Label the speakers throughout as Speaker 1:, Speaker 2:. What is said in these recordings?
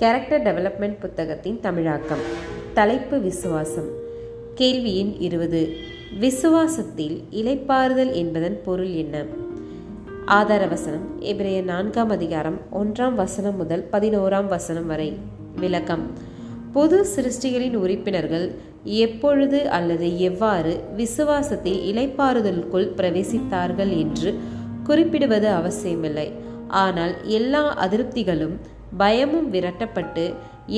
Speaker 1: character development புத்தகத்தின் தமிழாக்கம் தலைப்பு விசுவாசம் கேள்வியின் இருபது விசுவாசத்தில் இலைப்பாறுதல் என்பதன் பொருள் என்ன ஆதார வசனம் இவரைய நான்காம் அதிகாரம் ஒன்றாம் வசனம் முதல் பதினோராம் வசனம் வரை விளக்கம் பொது சிருஷ்டிகளின் உறுப்பினர்கள் எப்பொழுது அல்லது எவ்வாறு விசுவாசத்தில் இலைப்பாறுதலுக்குள் பிரவேசித்தார்கள் என்று குறிப்பிடுவது அவசியமில்லை ஆனால் எல்லா அதிருப்திகளும் பயமும் விரட்டப்பட்டு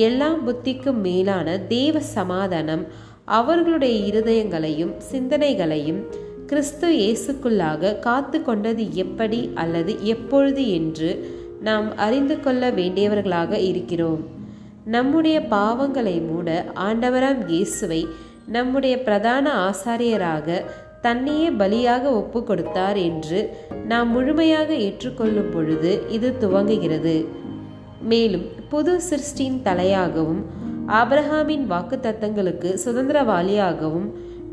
Speaker 1: எல்லா புத்திக்கும் மேலான தேவ சமாதானம் அவர்களுடைய இருதயங்களையும் சிந்தனைகளையும் கிறிஸ்து இயேசுக்குள்ளாக காத்து கொண்டது எப்படி அல்லது எப்பொழுது என்று நாம் அறிந்து கொள்ள வேண்டியவர்களாக இருக்கிறோம் நம்முடைய பாவங்களை மூட ஆண்டவராம் இயேசுவை நம்முடைய பிரதான ஆசாரியராக தன்னையே பலியாக ஒப்பு கொடுத்தார் என்று நாம் முழுமையாக ஏற்றுக்கொள்ளும் பொழுது இது துவங்குகிறது மேலும் புது சிருஷ்டியின் தலையாகவும் ஆப்ரஹாமின் வாக்கு தத்தங்களுக்கு சுதந்திரவாளியாகவும்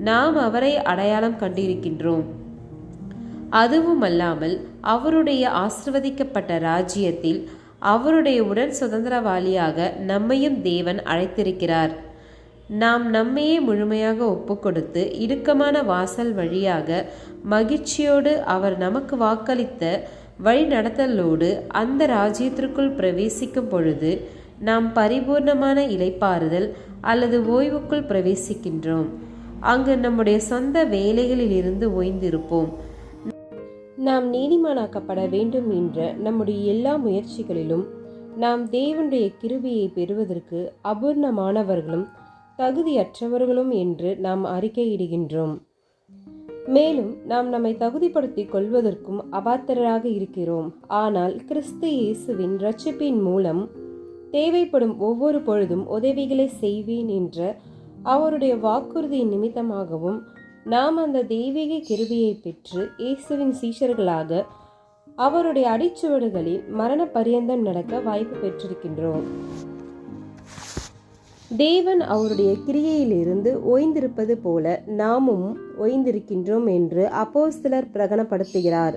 Speaker 1: நாம் அவரை அடையாளம் கண்டிருக்கின்றோம் அதுவுமல்லாமல் அவருடைய ஆசிர்வதிக்கப்பட்ட ராஜ்யத்தில் அவருடைய உடன் சுதந்திரவாளியாக நம்மையும் தேவன் அழைத்திருக்கிறார் நாம் நம்மையே முழுமையாக ஒப்புக்கொடுத்து இடுக்கமான வாசல் வழியாக மகிழ்ச்சியோடு அவர் நமக்கு வாக்களித்த வழிநடத்தலோடு அந்த ராஜ்யத்திற்குள் பிரவேசிக்கும் பொழுது நாம் பரிபூர்ணமான இலைப்பாறுதல் அல்லது ஓய்வுக்குள் பிரவேசிக்கின்றோம் அங்கு நம்முடைய சொந்த வேலைகளில் இருந்து ஓய்ந்திருப்போம் நாம் நீதிமானாக்கப்பட வேண்டும் என்ற நம்முடைய எல்லா முயற்சிகளிலும் நாம் தேவனுடைய கிருபியை பெறுவதற்கு அபூர்ணமானவர்களும் தகுதியற்றவர்களும் என்று நாம் அறிக்கையிடுகின்றோம் மேலும் நாம் நம்மை தகுதிப்படுத்தி கொள்வதற்கும் அபாத்திரராக இருக்கிறோம் ஆனால் கிறிஸ்து இயேசுவின் ரட்சிப்பின் மூலம் தேவைப்படும் ஒவ்வொரு பொழுதும் உதவிகளை செய்வேன் என்ற அவருடைய வாக்குறுதி நிமித்தமாகவும் நாம் அந்த தெய்வீக கிருபியை பெற்று இயேசுவின் சீஷர்களாக அவருடைய அடிச்சுவடுகளில் மரண பரியந்தம் நடக்க வாய்ப்பு பெற்றிருக்கின்றோம் தேவன் அவருடைய கிரியையிலிருந்து ஓய்ந்திருப்பது போல நாமும் ஓய்ந்திருக்கின்றோம் என்று அப்போ சிலர் பிரகடனப்படுத்துகிறார்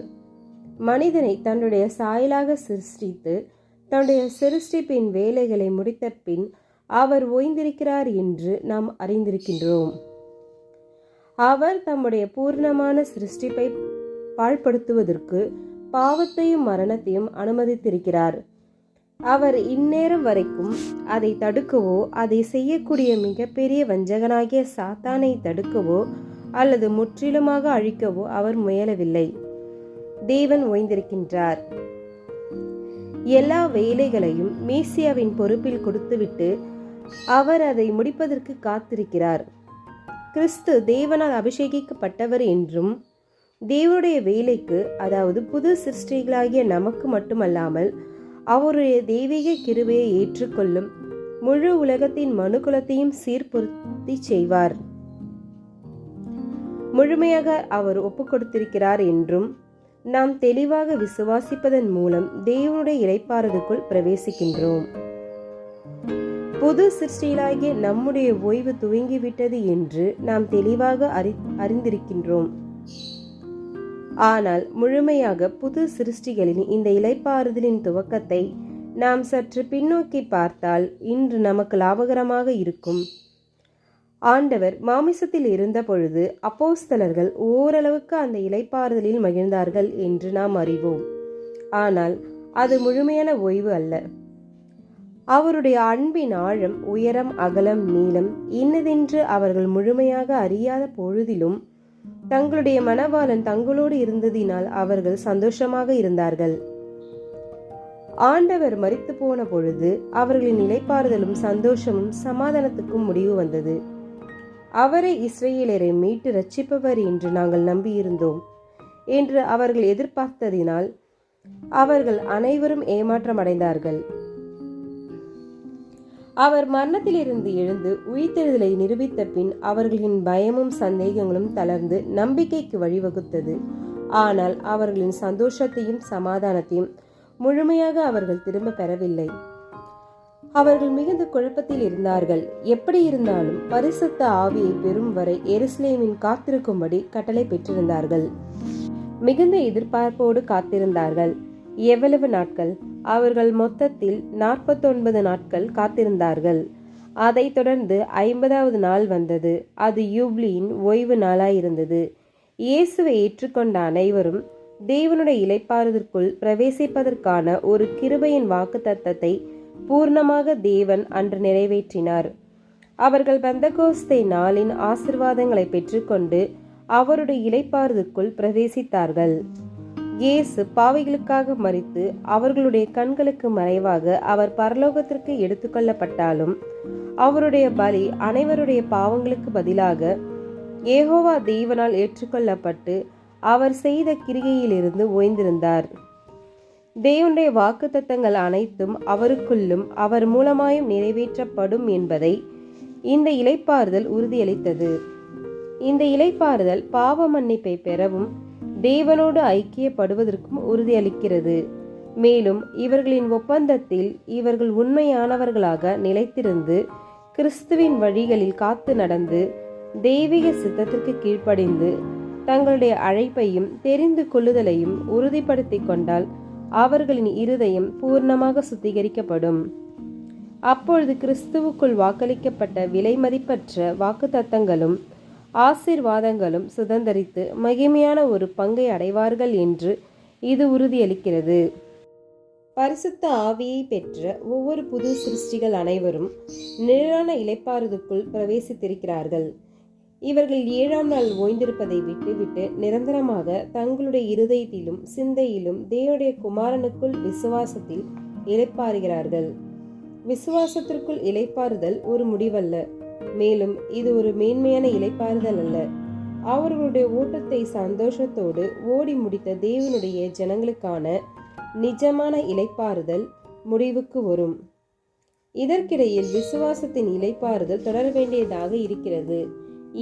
Speaker 1: மனிதனை தன்னுடைய சாயலாக சிருஷ்டித்து தன்னுடைய சிருஷ்டிப்பின் வேலைகளை முடித்த பின் அவர் ஓய்ந்திருக்கிறார் என்று நாம் அறிந்திருக்கின்றோம் அவர் தம்முடைய பூர்ணமான சிருஷ்டிப்பை பாழ்படுத்துவதற்கு பாவத்தையும் மரணத்தையும் அனுமதித்திருக்கிறார் அவர் இந்நேரம் வரைக்கும் அதை தடுக்கவோ அதை செய்யக்கூடிய மிகப்பெரிய வஞ்சகனாகிய சாத்தானை தடுக்கவோ அல்லது முற்றிலுமாக அழிக்கவோ அவர் முயலவில்லை தேவன் ஓய்ந்திருக்கின்றார் எல்லா வேலைகளையும் மேசியாவின் பொறுப்பில் கொடுத்துவிட்டு அவர் அதை முடிப்பதற்கு காத்திருக்கிறார் கிறிஸ்து தேவனால் அபிஷேகிக்கப்பட்டவர் என்றும் தேவனுடைய வேலைக்கு அதாவது புது சிருஷ்டிகளாகிய நமக்கு மட்டுமல்லாமல் அவருடைய தெய்வீக கிருவையை ஏற்றுக்கொள்ளும் முழு உலகத்தின் மனுகுலத்தையும் சீர்பொருத்தி செய்வார் முழுமையாக அவர் ஒப்புக் கொடுத்திருக்கிறார் என்றும் நாம் தெளிவாக விசுவாசிப்பதன் மூலம் தேவனுடைய இறைப்பாரதுக்குள் பிரவேசிக்கின்றோம் பொது சிருஷ்டியிலாகிய நம்முடைய ஓய்வு துவங்கிவிட்டது என்று நாம் தெளிவாக அறிந்திருக்கின்றோம் ஆனால் முழுமையாக புது சிருஷ்டிகளின் இந்த இலைப்பாறுதலின் துவக்கத்தை நாம் சற்று பின்னோக்கி பார்த்தால் இன்று நமக்கு லாபகரமாக இருக்கும் ஆண்டவர் மாமிசத்தில் இருந்தபொழுது அப்போஸ்தலர்கள் ஓரளவுக்கு அந்த இலைப்பாறுதலில் மகிழ்ந்தார்கள் என்று நாம் அறிவோம் ஆனால் அது முழுமையான ஓய்வு அல்ல அவருடைய அன்பின் ஆழம் உயரம் அகலம் நீளம் இன்னதென்று அவர்கள் முழுமையாக அறியாத பொழுதிலும் தங்களுடைய மனவாளன் தங்களோடு இருந்ததினால் அவர்கள் சந்தோஷமாக இருந்தார்கள் ஆண்டவர் மறித்து போன பொழுது அவர்களின் நிலைப்பாறுதலும் சந்தோஷமும் சமாதானத்துக்கும் முடிவு வந்தது அவரை இஸ்ரேலரை மீட்டு ரட்சிப்பவர் என்று நாங்கள் நம்பியிருந்தோம் என்று அவர்கள் எதிர்பார்த்ததினால் அவர்கள் அனைவரும் ஏமாற்றமடைந்தார்கள் அவர் மரணத்திலிருந்து எழுந்து உயிர்த்தெழுதலை நிரூபித்த பின் அவர்களின் பயமும் சந்தேகங்களும் தளர்ந்து நம்பிக்கைக்கு வழிவகுத்தது ஆனால் அவர்களின் சந்தோஷத்தையும் சமாதானத்தையும் முழுமையாக அவர்கள் திரும்ப பெறவில்லை அவர்கள் மிகுந்த குழப்பத்தில் இருந்தார்கள் எப்படி இருந்தாலும் பரிசுத்த ஆவியை பெறும் வரை எருசலேமின் காத்திருக்கும்படி கட்டளை பெற்றிருந்தார்கள் மிகுந்த எதிர்பார்ப்போடு காத்திருந்தார்கள் எவ்வளவு நாட்கள் அவர்கள் மொத்தத்தில் நாற்பத்தொன்பது நாட்கள் காத்திருந்தார்கள் அதைத் தொடர்ந்து ஐம்பதாவது நாள் வந்தது அது யூப்ளியின் ஓய்வு நாளாயிருந்தது இயேசுவை ஏற்றுக்கொண்ட அனைவரும் தேவனுடைய இலைப்பாறுதற்குள் பிரவேசிப்பதற்கான ஒரு கிருபையின் வாக்கு தத்தத்தை பூர்ணமாக தேவன் அன்று நிறைவேற்றினார் அவர்கள் பெந்தகோஸ்தை நாளின் ஆசிர்வாதங்களை பெற்றுக்கொண்டு அவருடைய இலைப்பாறுதற்குள் பிரவேசித்தார்கள் இயேசு பாவைகளுக்காக மறித்து அவர்களுடைய கண்களுக்கு மறைவாக அவர் பரலோகத்திற்கு எடுத்துக்கொள்ளப்பட்டாலும் அவருடைய பலி அனைவருடைய பாவங்களுக்கு பதிலாக ஏகோவா தெய்வனால் ஏற்றுக்கொள்ளப்பட்டு அவர் செய்த கிரிகையிலிருந்து ஓய்ந்திருந்தார் தேவனுடைய வாக்கு தத்தங்கள் அனைத்தும் அவருக்குள்ளும் அவர் மூலமாயும் நிறைவேற்றப்படும் என்பதை இந்த இலைப்பாறுதல் உறுதியளித்தது இந்த இலைப்பாறுதல் பாவ மன்னிப்பை பெறவும் தேவனோடு ஐக்கியப்படுவதற்கும் உறுதியளிக்கிறது மேலும் இவர்களின் ஒப்பந்தத்தில் இவர்கள் உண்மையானவர்களாக நிலைத்திருந்து கிறிஸ்துவின் வழிகளில் காத்து நடந்து தெய்வீக சித்தத்திற்கு கீழ்ப்படிந்து தங்களுடைய அழைப்பையும் தெரிந்து கொள்ளுதலையும் உறுதிப்படுத்தி கொண்டால் அவர்களின் இருதயம் பூர்ணமாக சுத்திகரிக்கப்படும் அப்பொழுது கிறிஸ்துவுக்குள் வாக்களிக்கப்பட்ட விலைமதிப்பற்ற வாக்குத்தத்தங்களும் ஆசிர்வாதங்களும் சுதந்திரித்து மகிமையான ஒரு பங்கை அடைவார்கள் என்று இது உறுதியளிக்கிறது பரிசுத்த ஆவியை பெற்ற ஒவ்வொரு புது சிருஷ்டிகள் அனைவரும் நிழலான இலைப்பாறுதுக்குள் பிரவேசித்திருக்கிறார்கள் இவர்கள் ஏழாம் நாள் ஓய்ந்திருப்பதை விட்டுவிட்டு நிரந்தரமாக தங்களுடைய இருதயத்திலும் சிந்தையிலும் தேவடைய குமாரனுக்குள் விசுவாசத்தில் இலைப்பாறுகிறார்கள் விசுவாசத்திற்குள் இலைப்பாறுதல் ஒரு முடிவல்ல மேலும் இது ஒரு மேன்மையான இலைப்பாறுதல் அல்ல அவர்களுடைய ஓட்டத்தை சந்தோஷத்தோடு ஓடி முடித்த தேவனுடைய ஜனங்களுக்கான நிஜமான இலைப்பாறுதல் முடிவுக்கு வரும் இதற்கிடையில் விசுவாசத்தின் இலைப்பாறுதல் தொடர வேண்டியதாக இருக்கிறது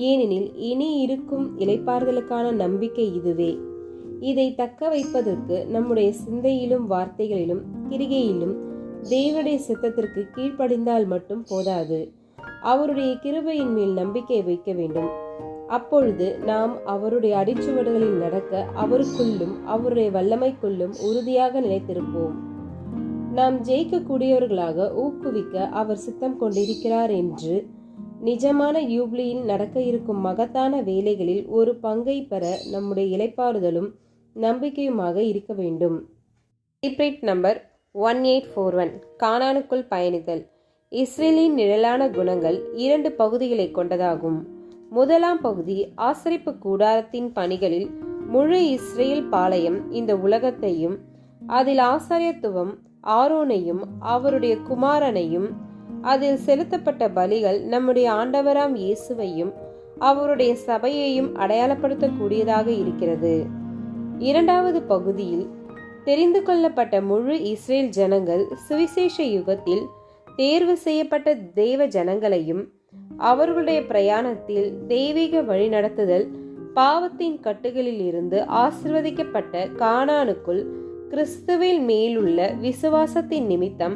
Speaker 1: ஏனெனில் இனி இருக்கும் இலைப்பாறுதலுக்கான நம்பிக்கை இதுவே இதை தக்க வைப்பதற்கு நம்முடைய சிந்தையிலும் வார்த்தைகளிலும் கிரிகையிலும் தேவனுடைய சித்தத்திற்கு கீழ்ப்படிந்தால் மட்டும் போதாது அவருடைய கிருபையின் மேல் நம்பிக்கை வைக்க வேண்டும் அப்பொழுது நாம் அவருடைய அடிச்சுவடுகளில் நடக்க அவருக்குள்ளும் அவருடைய வல்லமைக்குள்ளும் உறுதியாக நிலைத்திருப்போம் நாம் ஜெயிக்கக்கூடியவர்களாக ஊக்குவிக்க அவர் சித்தம் கொண்டிருக்கிறார் என்று நிஜமான யூப்ளியில் நடக்க இருக்கும் மகத்தான வேலைகளில் ஒரு பங்கை பெற நம்முடைய இலைப்பாறுதலும் நம்பிக்கையுமாக இருக்க வேண்டும் number one eight four one காணானுக்குள் பயணிதல் இஸ்ரேலின் நிழலான குணங்கள் இரண்டு பகுதிகளை கொண்டதாகும் முதலாம் பகுதி ஆசரிப்பு கூடாரத்தின் பணிகளில் முழு இஸ்ரேல் பாளையம் இந்த உலகத்தையும் அதில் ஆசாரியத்துவம் ஆரோனையும் அவருடைய குமாரனையும் அதில் செலுத்தப்பட்ட பலிகள் நம்முடைய ஆண்டவராம் இயேசுவையும் அவருடைய சபையையும் அடையாளப்படுத்தக்கூடியதாக இருக்கிறது இரண்டாவது பகுதியில் தெரிந்து கொள்ளப்பட்ட முழு இஸ்ரேல் ஜனங்கள் சுவிசேஷ யுகத்தில் தேர்வு செய்யப்பட்ட தெய்வ ஜனங்களையும் அவர்களுடைய பிரயாணத்தில் தெய்வீக வழிநடத்துதல் பாவத்தின் கட்டுகளில் இருந்து ஆசிர்வதிக்கப்பட்ட காணானுக்குள் கிறிஸ்துவில் மேலுள்ள விசுவாசத்தின் நிமித்தம்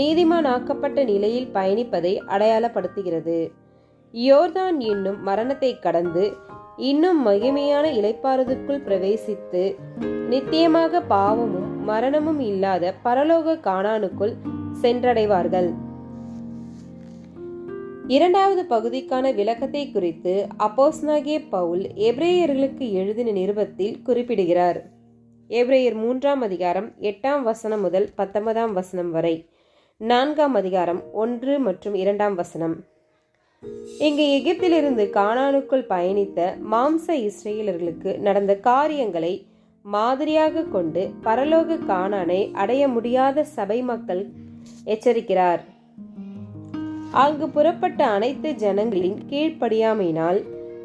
Speaker 1: நீதிமானாக்கப்பட்ட நிலையில் பயணிப்பதை அடையாளப்படுத்துகிறது யோர்தான் என்னும் மரணத்தை கடந்து இன்னும் மகிமையான இலைப்பாறுதற்குள் பிரவேசித்து நித்தியமாக பாவமும் மரணமும் இல்லாத பரலோக காணானுக்குள் சென்றடைவார்கள் இரண்டாவது பகுதிக்கான விளக்கத்தை குறித்து அப்போஸ்னாகிய பவுல் எப்ரேயர்களுக்கு எழுதின நிருபத்தில் குறிப்பிடுகிறார் எப்ரேயர் மூன்றாம் அதிகாரம் எட்டாம் வசனம் முதல் பத்தொன்பதாம் வசனம் வரை நான்காம் அதிகாரம் ஒன்று மற்றும் இரண்டாம் வசனம் இங்கு எகிப்திலிருந்து காணானுக்குள் பயணித்த மாம்ச இஸ்ரேலர்களுக்கு நடந்த காரியங்களை மாதிரியாக கொண்டு பரலோக காணானை அடைய முடியாத சபை மக்கள் எச்சரிக்கிறார் அங்கு புறப்பட்ட அனைத்து ஜனங்களின் கீழ்ப்படியாமையினால்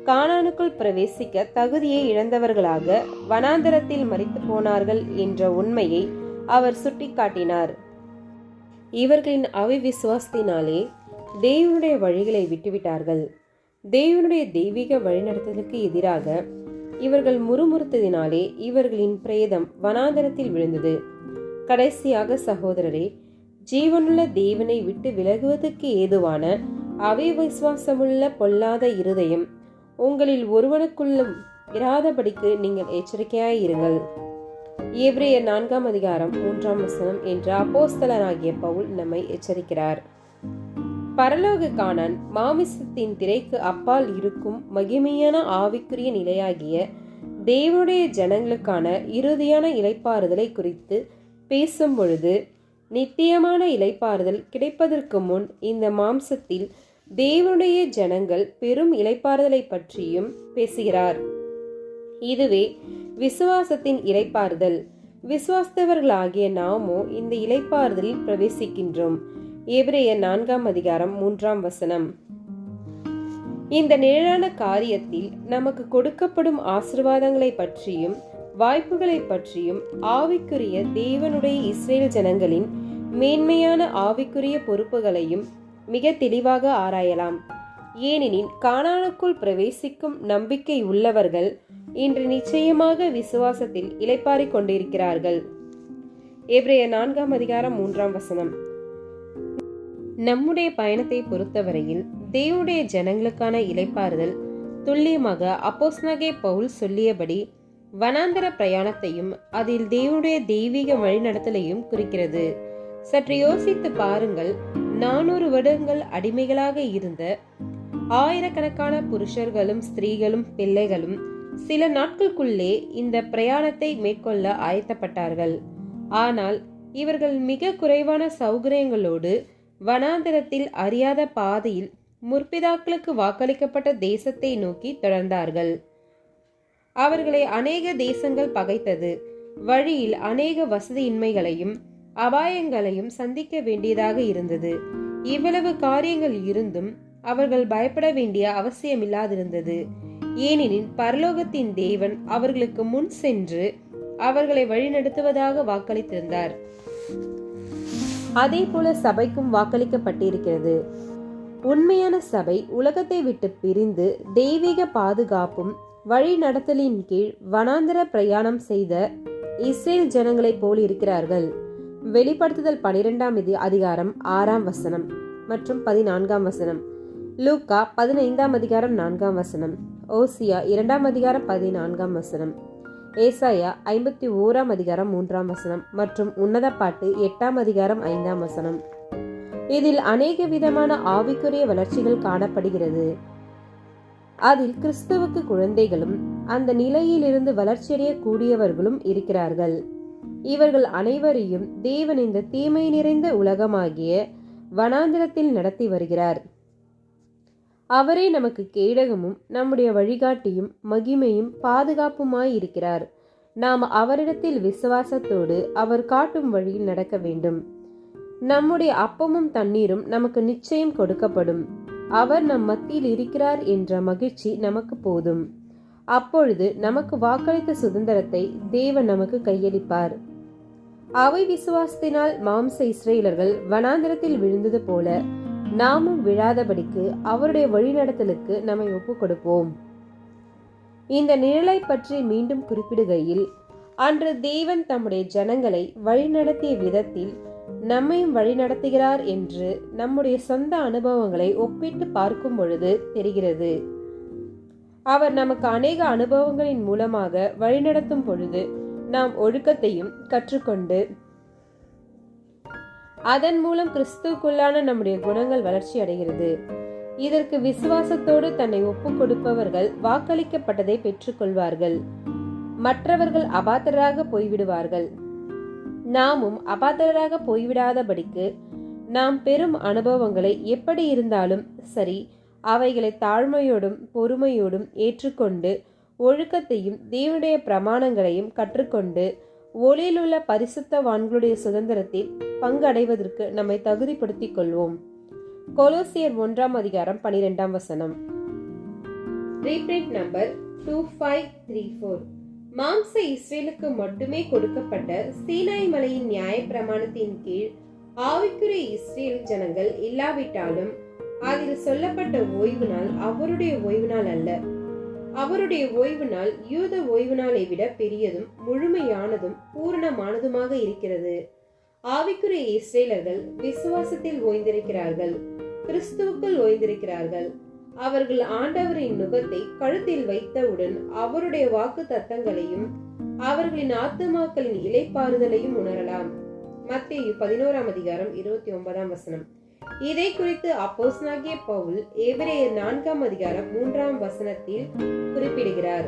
Speaker 1: கானானுக்குள் பிரவேசிக்க தகுதியை இழந்தவர்களாக வனாந்தரத்தில் மறித்து போனார்கள் என்ற உண்மையை அவர் சுட்டிக்காட்டினார் இவர்களின் அவிவிசுவாசத்தினாலே தேவனுடைய வழிகளை விட்டுவிட்டார்கள் தேவனுடைய தெய்வீக வழிநடத்தலுக்கு எதிராக இவர்கள் முறுமுறுத்ததினாலே இவர்களின் பிரேதம் வனாந்தரத்தில் விழுந்தது கடைசியாக சகோதரரே ஜீவனுள்ள தேவனை விட்டு விலகுவதற்கு ஏதுவான விசுவாசமுள்ள பொல்லாத இருதயம் உங்களில் ஒருவனுக்குள்ளும் இராதபடிக்கு நீங்கள் எச்சரிக்கையாயிருங்கள் இருங்கள் நான்காம் அதிகாரம் மூன்றாம் வசனம் என்று அப்போஸ்தலனாகிய பவுல் நம்மை எச்சரிக்கிறார் பரலோக காணன் மாமிசத்தின் திரைக்கு அப்பால் இருக்கும் மகிமையான ஆவிக்குரிய நிலையாகிய தேவனுடைய ஜனங்களுக்கான இறுதியான இலைப்பாறுதலை குறித்து பேசும் பொழுது நித்தியமான இலைப்பாறுதல் கிடைப்பதற்கு முன் இந்த மாம்சத்தில் தேவனுடைய ஜனங்கள் பெரும் இலைப்பாறுதலை பற்றியும் பேசுகிறார் இதுவே விசுவாசத்தின் இலைப்பாறுதல் விசுவாஸ்தவர்களாகிய நாமோ இந்த இலைப்பாறுதலில் பிரவேசிக்கின்றோம் எவரைய நான்காம் அதிகாரம் மூன்றாம் வசனம் இந்த நிழலான காரியத்தில் நமக்கு கொடுக்கப்படும் ஆசிர்வாதங்களை பற்றியும் வாய்ப்புகளை பற்றியும் ஆவிக்குரிய தேவனுடைய இஸ்ரேல் ஜனங்களின் மேன்மையான ஆவிக்குரிய பொறுப்புகளையும் மிக தெளிவாக ஆராயலாம் ஏனெனில் காணானுக்குள் பிரவேசிக்கும் நம்பிக்கை உள்ளவர்கள் இன்று நிச்சயமாக விசுவாசத்தில் இலைப்பாரி கொண்டிருக்கிறார்கள் ஏப்ரைய நான்காம் அதிகாரம் மூன்றாம் வசனம் நம்முடைய பயணத்தை பொறுத்தவரையில் தேவனுடைய ஜனங்களுக்கான இலைப்பாறுதல் துல்லியமாக அப்போஸ்னகே பவுல் சொல்லியபடி வனாந்தர பிரயாணத்தையும் அதில் தேவனுடைய தெய்வீக வழிநடத்தலையும் குறிக்கிறது சற்று யோசித்து பாருங்கள் நானூறு வருடங்கள் அடிமைகளாக இருந்த ஆயிரக்கணக்கான புருஷர்களும் ஸ்திரீகளும் பிள்ளைகளும் சில நாட்களுக்குள்ளே இந்த பிரயாணத்தை மேற்கொள்ள ஆயத்தப்பட்டார்கள் ஆனால் இவர்கள் மிக குறைவான சௌகரியங்களோடு வனாந்தரத்தில் அறியாத பாதையில் முற்பிதாக்களுக்கு வாக்களிக்கப்பட்ட தேசத்தை நோக்கி தொடர்ந்தார்கள் அவர்களை அநேக தேசங்கள் பகைத்தது வழியில் அநேக வசதியின்மைகளையும் அபாயங்களையும் சந்திக்க வேண்டியதாக இருந்தது இவ்வளவு காரியங்கள் இருந்தும் அவர்கள் பயப்பட வேண்டிய அவசியமில்லாதிருந்தது ஏனெனில் பரலோகத்தின் தேவன் அவர்களுக்கு முன் சென்று அவர்களை வழிநடத்துவதாக வாக்களித்திருந்தார் அதே போல சபைக்கும் வாக்களிக்கப்பட்டிருக்கிறது உண்மையான சபை உலகத்தை விட்டு பிரிந்து தெய்வீக பாதுகாப்பும் வழிநடத்தலின் கீழ் வனாந்திர பிரயாணம் செய்த இஸ்ரேல் ஜனங்களைப் போல் இருக்கிறார்கள் வெளிப்படுத்துதல் பனிரெண்டாம் அதிகாரம் ஆறாம் வசனம் மற்றும் பதினான்காம் வசனம் லூக்கா பதினைந்தாம் அதிகாரம் நான்காம் வசனம் ஓசியா இரண்டாம் அதிகாரம் பதினான்காம் வசனம் ஏசாயா ஐம்பத்தி ஓராம் அதிகாரம் மூன்றாம் வசனம் மற்றும் உன்னத பாட்டு எட்டாம் அதிகாரம் ஐந்தாம் வசனம் இதில் அநேக விதமான ஆவிக்குரிய வளர்ச்சிகள் காணப்படுகிறது அதில் கிறிஸ்துவுக்கு குழந்தைகளும் அந்த நிலையிலிருந்து வளர்ச்சியடைய கூடியவர்களும் இருக்கிறார்கள் இவர்கள் அனைவரையும் தேவன் இந்த தீமை நிறைந்த உலகமாகிய வனாந்திரத்தில் நடத்தி வருகிறார் அவரே நமக்கு கேடகமும் நம்முடைய வழிகாட்டியும் மகிமையும் பாதுகாப்புமாய் இருக்கிறார் நாம் அவரிடத்தில் விசுவாசத்தோடு அவர் காட்டும் வழியில் நடக்க வேண்டும் நம்முடைய அப்பமும் தண்ணீரும் நமக்கு நிச்சயம் கொடுக்கப்படும் அவர் நம் மத்தியில் இருக்கிறார் என்ற மகிழ்ச்சி நமக்கு போதும் அப்பொழுது நமக்கு வாக்களித்த சுதந்திரத்தை தேவன் நமக்கு கையளிப்பார் அவை விசுவாசத்தினால் மாம்ச இஸ்ரேலர்கள் வனாந்திரத்தில் விழுந்தது போல நாமும் விழாதபடிக்கு அவருடைய வழிநடத்தலுக்கு நம்மை ஒப்புக் கொடுப்போம் இந்த நிழலை பற்றி மீண்டும் குறிப்பிடுகையில் அன்று தேவன் தம்முடைய ஜனங்களை வழிநடத்திய விதத்தில் நம்மையும் வழிநடத்துகிறார் என்று நம்முடைய சொந்த அனுபவங்களை ஒப்பிட்டு பார்க்கும் பொழுது தெரிகிறது அவர் நமக்கு அநேக அனுபவங்களின் மூலமாக வழிநடத்தும் பொழுது நாம் ஒழுக்கத்தையும் கற்றுக்கொண்டு அதன் மூலம் கிறிஸ்துக்குள்ளான நம்முடைய குணங்கள் வளர்ச்சி அடைகிறது இதற்கு விசுவாசத்தோடு தன்னை ஒப்பு கொடுப்பவர்கள் வாக்களிக்கப்பட்டதை பெற்றுக்கொள்வார்கள் மற்றவர்கள் அபாத்தராக போய்விடுவார்கள் நாமும் அபாத்திரராக போய்விடாதபடிக்கு நாம் பெறும் அனுபவங்களை எப்படி இருந்தாலும் சரி அவைகளை தாழ்மையோடும் பொறுமையோடும் ஏற்றுக்கொண்டு ஒழுக்கத்தையும் தேவனுடைய பிரமாணங்களையும் கற்றுக்கொண்டு ஒளியிலுள்ள பரிசுத்தவான்களுடைய சுதந்திரத்தில் பங்கடைவதற்கு நம்மை தகுதிப்படுத்திக் கொள்வோம் கொலோசியர் ஒன்றாம் அதிகாரம் பனிரெண்டாம் வசனம் reprint number two five three four மாம்ச இஸ்ரேலுக்கு மட்டுமே கொடுக்கப்பட்ட சீனாய் மலையின் நியாய பிரமாணத்தின் கீழ் ஆவிக்குரிய இஸ்ரேல் ஜனங்கள் இல்லாவிட்டாலும் அதில் சொல்லப்பட்ட ஓய்வு நாள் அவருடைய ஓய்வு நாள் அல்ல அவருடைய ஓய்வு நாள் யூத ஓய்வு நாளை விட பெரியதும் முழுமையானதும் பூரணமானதுமாக இருக்கிறது ஆவிக்குரிய இஸ்ரேலர்கள் விசுவாசத்தில் ஓய்ந்திருக்கிறார்கள் கிறிஸ்துவுக்குள் ஓய்ந்திருக்கிறார்கள் அவர்கள் ஆண்டவரின் நுகத்தை கழுத்தில் வைத்தவுடன் அவருடைய வாக்கு தத்தங்களையும் அவர்களின் ஆத்துமாக்களின் இலைப்பாறுதலையும் உணரலாம் மத்திய பதினோராம் அதிகாரம் இருபத்தி ஒன்பதாம் வசனம் இதை குறித்து அப்போஸ்னாகிய பவுல் ஏபிரேயர் நான்காம் அதிகாரம் மூன்றாம் வசனத்தில் குறிப்பிடுகிறார்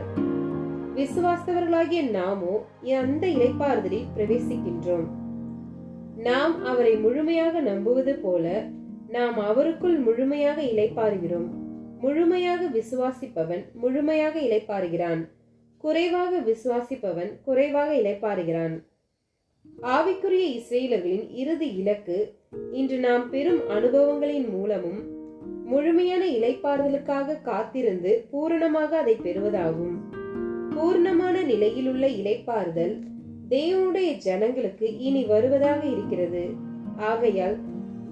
Speaker 1: விசுவாசவர்களாகிய நாமோ அந்த இலைப்பாறுதலில் பிரவேசிக்கின்றோம் நாம் அவரை முழுமையாக நம்புவது போல நாம் அவருக்குள் முழுமையாக இலைப்பாறுகிறோம் முழுமையாக விசுவாசிப்பவன் முழுமையாக இலைப்பாறுகிறான் குறைவாக விசுவாசிப்பவன் குறைவாக இலைப்பாறுகிறான் ஆவிக்குரிய இஸ்ரேலர்களின் இறுதி இலக்கு இன்று நாம் பெறும் அனுபவங்களின் மூலமும் முழுமையான இலைப்பாறுதலுக்காக காத்திருந்து பூரணமாக அதை பெறுவதாகும் பூர்ணமான நிலையிலுள்ள இலைப்பாறுதல் தேவனுடைய ஜனங்களுக்கு இனி வருவதாக இருக்கிறது ஆகையால்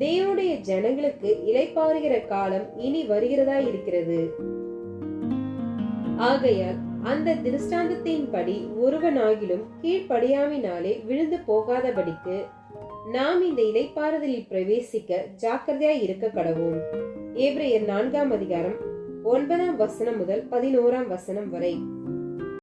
Speaker 1: தேவனுடைய ஜனங்களுக்கு இலைப்பாறுகிற காலம் இனி வருகிறதா இருக்கிறது ஆகையால் அந்த திருஷ்டாந்தத்தின்படி ஒருவனாகிலும் கீழ்ப்படியாமினாலே விழுந்து போகாதபடிக்கு நாம் இந்த இலைப்பாறுதலில் பிரவேசிக்க ஜாக்கிரதையா இருக்க கடவோம் ஏப்ரையர் நான்காம் அதிகாரம் ஒன்பதாம் வசனம் முதல் பதினோராம் வசனம் வரை